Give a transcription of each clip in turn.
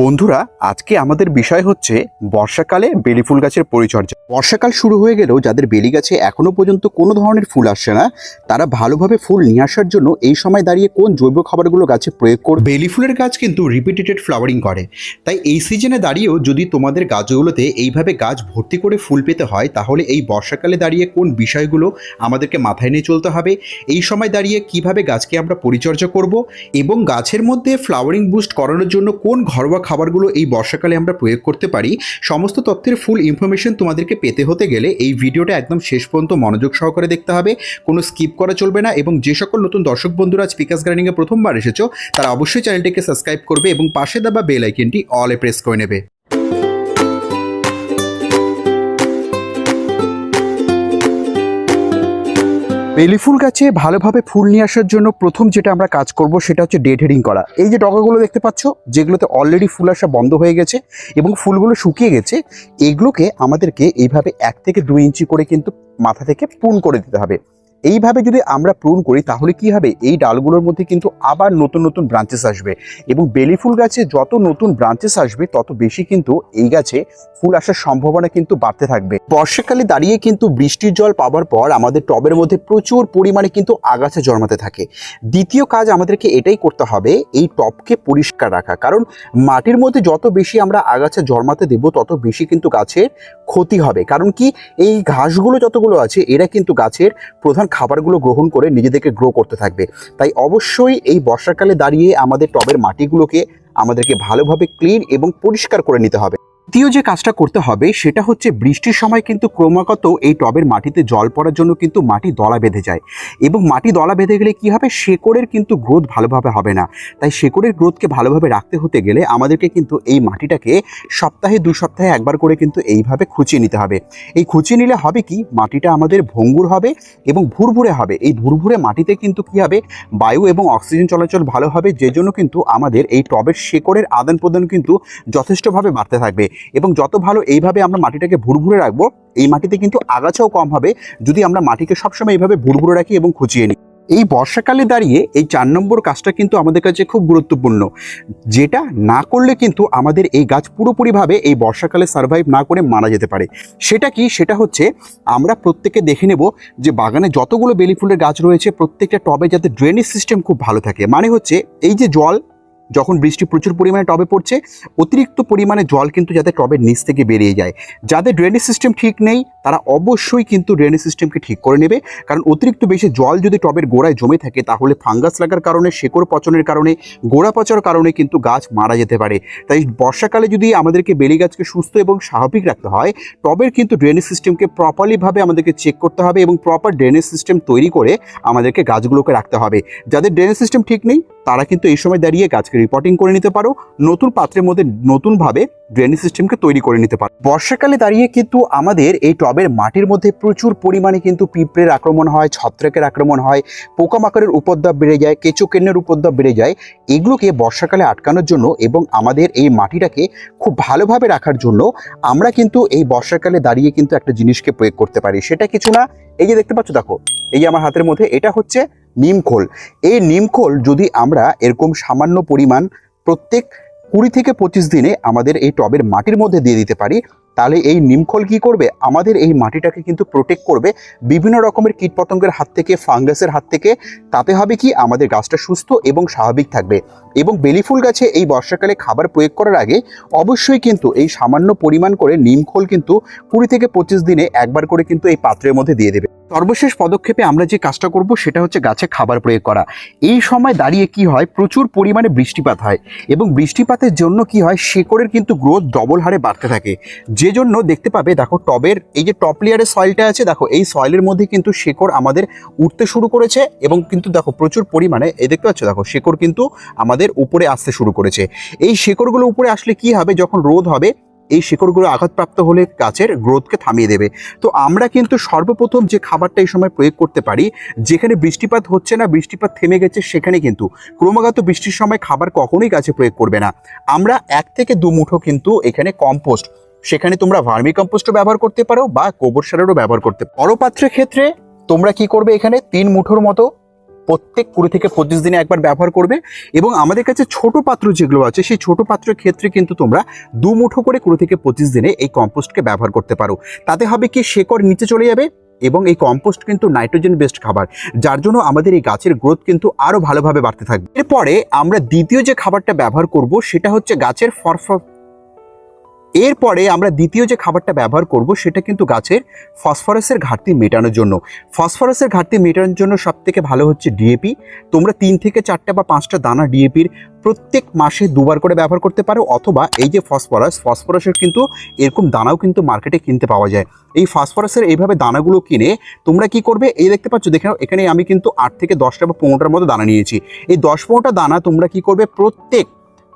বন্ধুরা, আজকে আমাদের বিষয় হচ্ছে বর্ষাকালে বেলি ফুল গাছের পরিচর্যা। বর্ষাকাল শুরু হয়ে গেলেও যাদের বেলি গাছে এখনও পর্যন্ত কোনো ধরনের ফুল আসছে না, তারা ভালোভাবে ফুল নিয়ে আসার জন্য এই সময় দাঁড়িয়ে কোন জৈব খাবারগুলো গাছে প্রয়োগ করবে? বেলি ফুলের গাছ কিন্তু রিপিটেটেড ফ্লাওয়ারিং করে। তাই এই সিজনে দাঁড়িয়েও যদি তোমাদের গাছগুলোতে এইভাবে গাছ ভর্তি করে ফুল পেতে হয়, তাহলে এই বর্ষাকালে দাঁড়িয়ে কোন বিষয়গুলো আমাদেরকে মাথায় নিয়ে চলতে হবে? এই সময় দাঁড়িয়ে কীভাবে গাছকে আমরা পরিচর্যা করব? এবং গাছের মধ্যে ফ্লাওয়ারিং বুস্ট করানোর জন্য কোন ঘরোয়া খাবারগুলো এই বর্ষাকালে আমরা প্রয়োগ করতে পারি। সমস্ত তথ্যের ফুল ইনফরমেশন তোমাদেরকে পেতে হতে গেলে এই ভিডিওটা একদম শেষ পর্যন্ত মনোযোগ সহকারে দেখতে হবে। কোনো স্কিপ করা চলবে না এবং যে সকল নতুন দর্শক বন্ধুরা আজ পিকাস গার্ডেনিংয়ে প্রথমবার এসেছ, তারা অবশ্যই চ্যানেলটিকে সাবস্ক্রাইব করবে এবং পাশে দেওয়া বেল আইকনটি অলে প্রেস করে নেবে। বেলি ফুল গাছে ভালোভাবে ফুল নিয়ে আসার জন্য প্রথম যেটা আমরা কাজ করব সেটা হচ্ছে ডেড হেডিং করা। এই যে ডগাগুলো দেখতে পাচ্ছ, যেগুলোতে অলরেডি ফুল আসা বন্ধ হয়ে গেছে এবং ফুলগুলো শুকিয়ে গেছে, এগুলোকে আমাদেরকে এইভাবে এক থেকে দুই ইঞ্চি করে কিন্তু মাথা থেকে পুন করে দিতে হবে। এইভাবে যদি আমরা প্রুন করি, তাহলে কি হবে? এই ডালগুলোর মধ্যে কিন্তু আবার নতুন নতুন ব্রাঞ্চেস আসবে এবং বেলি ফুল গাছে যত নতুন ব্রাঞ্চেস আসবে, তত বেশি কিন্তু এই গাছে ফুল আসার সম্ভাবনা কিন্তু বাড়তে থাকবে। বর্ষাকালে দাঁড়িয়ে কিন্তু বৃষ্টির জল পাওয়ার পর আমাদের টবের মধ্যে প্রচুর পরিমাণে কিন্তু আগাছা জন্মাতে থাকে। দ্বিতীয় কাজ আমাদেরকে এটাই করতে হবে, এই টবকে পরিষ্কার রাখা। কারণ মাটির মধ্যে যত বেশি আমরা আগাছা জন্মাতে দেব, তত বেশি কিন্তু গাছের ক্ষতি হবে। কারণ কি? এই ঘাসগুলো যতগুলো আছে, এরা কিন্তু গাছের প্রধান খাবারগুলো গ্রহণ করে নিজেদেরকে গ্রো করতে থাকবে। তাই অবশ্যই এই বর্ষাকালে দাঁড়িয়ে আমাদের টবের মাটিগুলোকে আমাদেরকে ভালোভাবে ক্লিন এবং পরিষ্কার করে নিতে হবে। দ্বিতীয় যে কাজটা করতে হবে, সেটা হচ্ছে বৃষ্টির সময় কিন্তু ক্রমাগত এই টবের মাটিতে জল পড়ার জন্য কিন্তু মাটি দলা বেঁধে যায়। এবং মাটি দলা বেঁধে গেলে কি হবে? শেকড়ের কিন্তু গ্রোথ ভালোভাবে হবে না। তাই শেকড়ের গ্রোথকে ভালোভাবে রাখতে হতে গেলে আমাদেরকে কিন্তু এই মাটিটাকে সপ্তাহে দু সপ্তাহে একবার করে কিন্তু এইভাবে খুঁচিয়ে নিতে হবে। এই খুঁচিয়ে নিলে হবে কি? মাটিটা আমাদের ভঙ্গুর হবে এবং ভুরভুরে হবে। এই ভুরভুরে মাটিতে কিন্তু কি হবে? বায়ু এবং অক্সিজেন চলাচল ভালো হবে যে জন্য কিন্তু আমাদের এই টবের শেকড়ের আদান প্রদান কিন্তু যথেষ্টভাবে বাড়তে থাকবে। এবং যত ভালো এইভাবে আমরা মাটিটাকে ভুরভুরে রাখব, এই মাটিতে কিন্তু আগাছাও কম হবে যদি আমরা মাটিকে সবসময় এইভাবে ভুরভুরে রাখি এবং খুঁচিয়ে নিই। এই বর্ষাকালে দাঁড়িয়ে এই চার নম্বর কাজটা কিন্তু আমাদের কাছে খুব গুরুত্বপূর্ণ। যেটা না করলে কিন্তু আমাদের এই গাছ পুরোপুরিভাবে এই বর্ষাকালে সার্ভাইভ না করে মারা যেতে পারে। সেটা কি? সেটা হচ্ছে আমরা প্রত্যেকে দেখে নেব যে বাগানে যতগুলো বেলি ফুলের গাছ রয়েছে, প্রত্যেকটা টবে যাতে ড্রেনেজ সিস্টেম খুব ভালো থাকে। মানে হচ্ছে এই যে জল যখন বৃষ্টি প্রচুর পরিমাণে টবে পড়ছে, অতিরিক্ত পরিমাণে জল কিন্তু যাতে টবের নিচ থেকে বেরিয়ে যায়। যাদের ড্রেনেজ সিস্টেম ঠিক নেই, তারা অবশ্যই কিন্তু ড্রেনেজ সিস্টেমকে ঠিক করে নেবে। কারণ অতিরিক্ত বেশি জল যদি টবের গোড়ায় জমে থাকে, তাহলে ফাঙ্গাস লাগার কারণে, শেকড় পচনের কারণে, গোড়া পচার কারণে কিন্তু গাছ মারা যেতে পারে। তাই বর্ষাকালে যদি আমাদেরকে বেলি গাছকে সুস্থ এবং স্বাভাবিক রাখতে হয়, টবের কিন্তু ড্রেনেজ সিস্টেমকে প্রপারলিভাবে আমাদেরকে চেক করতে হবে এবং প্রপার ড্রেনেজ সিস্টেম তৈরি করে আমাদেরকে গাছগুলোকে রাখতে হবে। যাদের ড্রেনেজ সিস্টেম ঠিক নেই তারা কিন্তু এই সময় দাঁড়িয়ে গাছকে রিপোর্টিং করে নিতে পারো। নতুন পাত্রের মধ্যে নতুনভাবে ড্রেনেজ সিস্টেমকে তৈরি করে নিতে পারো। বর্ষাকালে দাঁড়িয়ে কিন্তু আমাদের এই টবের মাটির মধ্যে প্রচুর পরিমাণে কিন্তু পিঁপড়ের আক্রমণ হয়, ছত্রাকের আক্রমণ হয়, পোকামাকড়ের উপদ্রব বেড়ে যায় কেঁচোকেন্নের উপদ্রব বেড়ে যায়। এগুলোকে বর্ষাকালে আটকানোর জন্য এবং আমাদের এই মাটিটাকে খুব ভালোভাবে রাখার জন্য আমরা কিন্তু এই বর্ষাকালে দাঁড়িয়ে কিন্তু একটা জিনিসকে প্রয়োগ করতে পারি। সেটা কিছু না। এই যে দেখতে পাচ্ছ, দেখো, এই আমার হাতের মধ্যে এটা হচ্ছে নিমখোল। এই নিমখোল যদি আমরা এরকম সামান্য পরিমাণ প্রত্যেক কুড়ি থেকে পঁচিশ দিনে আমাদের এই টবের মাটির মধ্যে দিয়ে দিতে পারি তাহলে এই নিমখোল কি করবে? আমাদের এই মাটিটাকে কিন্তু প্রোটেক্ট করবে। বিভিন্ন রকমের কীটপতঙ্গের হাত থেকে, ফাঙ্গাসের হাত থেকে। তাতে হবে কি? আমাদের গাছটা সুস্থ এবং স্বাভাবিক থাকবে। এবং বেলি ফুল গাছে এই বর্ষাকালে খাবার প্রয়োগ করার আগে অবশ্যই কিন্তু এই সামান্য পরিমাণ করে নিমখোল কিন্তু কুড়ি থেকে পঁচিশ দিনে একবার করে কিন্তু এই পাত্রের মধ্যে দিয়ে দেবে। সর্বশেষ পদক্ষেপে আমরা যে কাজটা করব সেটা হচ্ছে গাছে খাবার প্রয়োগ করা। এই সময় দাঁড়িয়ে কি হয়? প্রচুর পরিমাণে বৃষ্টিপাত হয়। এবং বৃষ্টিপাতের জন্য কি হয়? শেকড়ের কিন্তু গ্রোথ ডবল হারে বাড়তে থাকে। যে জন্য দেখতে পাবে, দেখো টবের, এই যে টপ লেয়ারের সয়েলটা আছে, দেখো এই সয়েলের মধ্যে কিন্তু শেকড় আমাদের উঠতে শুরু করেছে এবং কিন্তু দেখো প্রচুর পরিমাণে, এই দেখতে পাচ্ছ, দেখো শেকড় কিন্তু আমাদের উপরে আসতে শুরু করেছে। এই শেকড়গুলো উপরে আসলে কি হবে, যখন রোদ হবে, এই শিকড়গুলো আঘাতপ্রাপ্ত হলে গাছের গ্রোথকে থামিয়ে দেবে। তো আমরা কিন্তু সর্বপ্রথম যে খাবারটা এই সময় প্রয়োগ করতে পারি, যেখানে বৃষ্টিপাত হচ্ছে না, বৃষ্টিপাত থেমে গেছে সেখানে কিন্তু। ক্রমাগত বৃষ্টির সময় খাবার কখনোই গাছে প্রয়োগ করবে না। আমরা এক থেকে দু মুঠো কিন্তু এখানে কম্পোস্ট সেখানে তোমরা ভার্মি কম্পোস্টও ব্যবহার করতে পারো বা গোবর সারেরও ব্যবহার করতে পারো। পাত্রের ক্ষেত্রে তোমরা কি করবে এখানে? তিন মুঠোর মতো প্রত্যেক কুড়ি থেকে পঁচিশ দিনে একবার ব্যবহার করবে এবং আমাদের কাছে ছোট পাত্র যেগুলো আছে, সেই ছোট পাত্রের ক্ষেত্রে কিন্তু তোমরা দু মুঠো করে কুড়ি থেকে পঁচিশ দিনে এই কম্পোস্টকে ব্যবহার করতে পারো। তাতে হবে কি? শেকড় নিচে চলে যাবে এবং এই কম্পোস্ট কিন্তু নাইট্রোজেন বেসড খাবার, যার জন্য আমাদের এই গাছের গ্রোথ কিন্তু আরও ভালোভাবে বাড়তে থাকবে। এরপরে আমরা দ্বিতীয় যে খাবারটা ব্যবহার করব, সেটা হচ্ছে গাছের ফরফর এরপরে আমরা দ্বিতীয় যে খাবারটা ব্যবহার করব, সেটা কিন্তু গাছের ফসফরাসের ঘাটতি মেটানোর জন্য। ফসফরাসের ঘাটতি মেটানোর জন্য সব থেকে ভালো হচ্ছে ডিএপি তোমরা তিন থেকে চারটা বা পাঁচটা দানা ডিএপির প্রত্যেক মাসে দুবার করে ব্যবহার করতে পারো, অথবা এই যে ফসফরাস, ফসফরাসের কিন্তু এরকম দানাও কিন্তু মার্কেটে কিনতে পাওয়া যায়। এই ফসফরাসের এইভাবে দানাগুলো কিনে তোমরা কি করবে? এই দেখতে পাচ্ছ, দেখে এখানে আমি কিন্তু আট থেকে দশটা বা পনেরোটার মতো দানা নিয়েছি। এই দশ পনেরোটা দানা তোমরা কি করবে? প্রত্যেক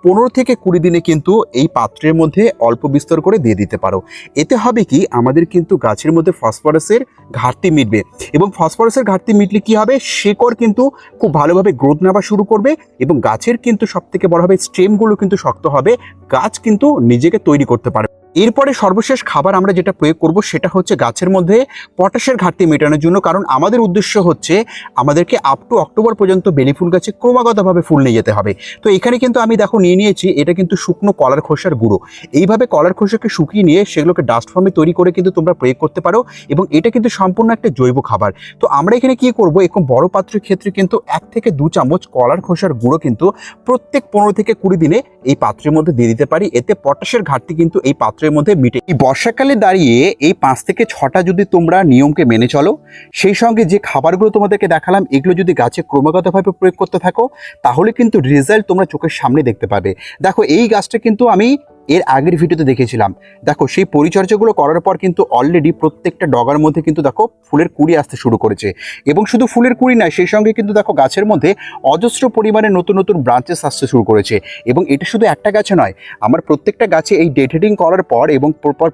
পনেরো থেকে কুড়ি দিনে কিন্তু এই পাত্রের মধ্যে অল্প বিস্তর করে দিয়ে দিতে পারো। এতে হবে কি? আমাদের কিন্তু গাছের মধ্যে ফসফরাসের ঘাটতি মিটবে এবং ফসফরাসের ঘাটতি মিটলে কি হবে? শেকড় কিন্তু খুব ভালোভাবে গ্রোথ নেওয়া শুরু করবে এবং গাছের কিন্তু সবথেকে বড় হবে স্টেমগুলো কিন্তু শক্ত হবে, গাছ কিন্তু নিজেকে তৈরি করতে পারবে। এরপরে সর্বশেষ খাবার আমরা যেটা প্রয়োগ করব সেটা হচ্ছে গাছের মধ্যে পটাশের ঘাটতি মেটানোর জন্য, কারণ আমাদের উদ্দেশ্য হচ্ছে আমাদেরকে আপ টু অক্টোবর পর্যন্ত বেলি ফুল গাছে ক্রমাগতভাবে ফুল নিয়ে যেতে হবে। তো এখানে কিন্তু আমি দেখো নিয়ে নিয়েছি, এটা কিন্তু শুকনো কলার খোসার গুঁড়ো। এইভাবে কলার খোসাকে শুকিয়ে নিয়ে সেগুলোকে ডাস্ট ফর্মে তৈরি করে কিন্তু তোমরা প্রয়োগ করতে পারো এবং এটা কিন্তু সম্পূর্ণ একটা জৈব খাবার। তো আমরা এখানে কি করব, এরকম বড় পাত্রের ক্ষেত্রে কিন্তু এক থেকে দু চামচ কলার খোসার গুঁড়ো কিন্তু প্রত্যেক পনেরো থেকে কুড়ি দিনে এই পাত্রের মধ্যে দিয়ে দিতে পারি। এতে পটাশের ঘাটতি কিন্তু এই পাত্রের মধ্যে মিটে এই বর্ষাকালে দাঁড়িয়ে এই পাঁচ থেকে ছটা যদি তোমরা নিয়মকে মেনে চলো, সেই সঙ্গে যে খাবারগুলো তোমাদেরকে দেখালাম, এগুলো যদি গাছে ক্রমাগতভাবে প্রয়োগ করতে থাকো, তাহলে কিন্তু রেজাল্ট তোমরা চোখের সামনে দেখতে পাবে। দেখো, এই গাছটা কিন্তু আমি এর আগের ভিডিওতে দেখেছিলাম। দেখো, সেই পরিচর্যাগুলো করার পর কিন্তু অলরেডি প্রত্যেকটা ডগার মধ্যে কিন্তু দেখো ফুলের কুড়ি আসতে শুরু করেছে। এবং শুধু ফুলের কুড়ি নয়, সেই সঙ্গে কিন্তু দেখো গাছের মধ্যে অজস্র পরিমাণে নতুন নতুন ব্রাঞ্চেস আসতে শুরু করেছে। এবং এটা শুধু একটা গাছে নয়, আমার প্রত্যেকটা গাছে এই ডেটেডিং করার পর এবং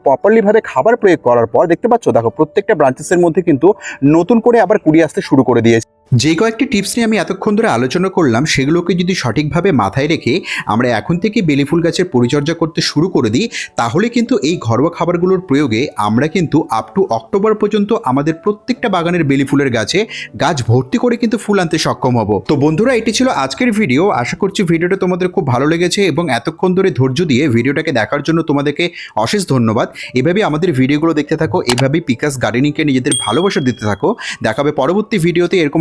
প্রপারলিভাবে খাবার প্রয়োগ করার পর, দেখতে পাচ্ছ? দেখো, প্রত্যেকটা ব্রাঞ্চেসের মধ্যে কিন্তু নতুন করে আবার কুড়ি আসতে শুরু করে দিয়েছে। যে কয়েকটি টিপস নিয়ে আমি এতক্ষণ ধরে আলোচনা করলাম, সেগুলোকে যদি সঠিকভাবে মাথায় রেখে আমরা এখন থেকে বেলি ফুল গাছের পরিচর্যা করতে শুরু করে দিই, তাহলে কিন্তু এই ঘরোয়া খাবারগুলোর প্রয়োগে আমরা কিন্তু আপ টু অক্টোবর পর্যন্ত আমাদের প্রত্যেকটা বাগানের বেলি ফুলের গাছে গাছ ভর্তি করে কিন্তু ফুল আনতে সক্ষম হব। তো বন্ধুরা, এটি ছিল আজকের ভিডিও। আশা করছি ভিডিওটা তোমাদের খুব ভালো লেগেছে এবং এতক্ষণ ধরে ধৈর্য দিয়ে ভিডিওটাকে দেখার জন্য তোমাদেরকে অশেষ ধন্যবাদ। এভাবে আমাদের ভিডিওগুলো দেখতে থাকো, এভাবেই পিকাস গার্ডেনিংকে নিজেদের ভালোবাসা দিতে থাকো। দেখাবে পরবর্তী ভিডিওতে এরকম